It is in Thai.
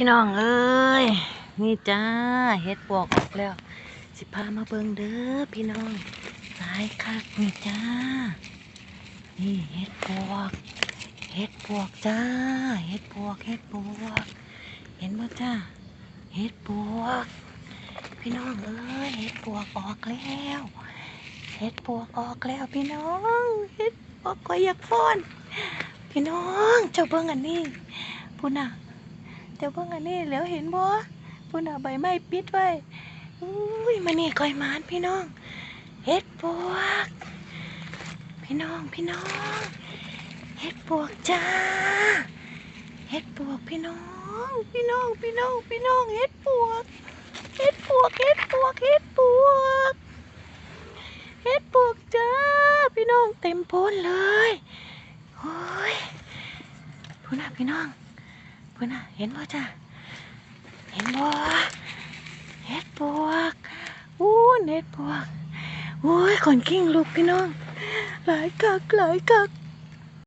พี่น้องเอ้ยนี่จ้าเฮ็ดปวกออกแล้ว สิพามาเบิ่งเด้อพี่น้องหลายคักนี่จ้า นี่เฮ็ดปวกเฮ็ดปวกจ้าเฮ็ดปวกเฮ็ดปวก เห็นบ่จ้าเฮ็ดปวก พี่น้องเอ้ยเฮ็ดปวกออกแล้วเฮ็ดปวกออกแล้วพี่น้องเฮ็ดปวกก็อยากฟ้อนพี่น้องเจ้าเบิ่งอันนี้พุ่นน่ะ เจ้าเบิ่งอันนี้แล้วเห็นบ่พุ่นน่ะใบไม้ปิดไว้อุ้ยมานี่ก่อยมานพี่น้องเฮ็ดปวก พี่น้องพี่น้องเฮ็ดปวกจ้าเฮ็ดปวกพี่น้อง พี่น้องพี่น้องพี่น้องเฮ็ดปวกเฮ็ดปวกเฮ็ดปวกเฮ็ดปวกเฮ็ดปวกจ้าพี่น้องเต็มโพ้นเลยโอ้ยพุ่นน่ะพี่น้อง พุ่นน่ะเห็นบ่จ้าเห็นบ่เห็ดปวกอู้เห็ดปวกโอ้ยขนกิ้งลูกพี่น้องหลายกักหลายกัก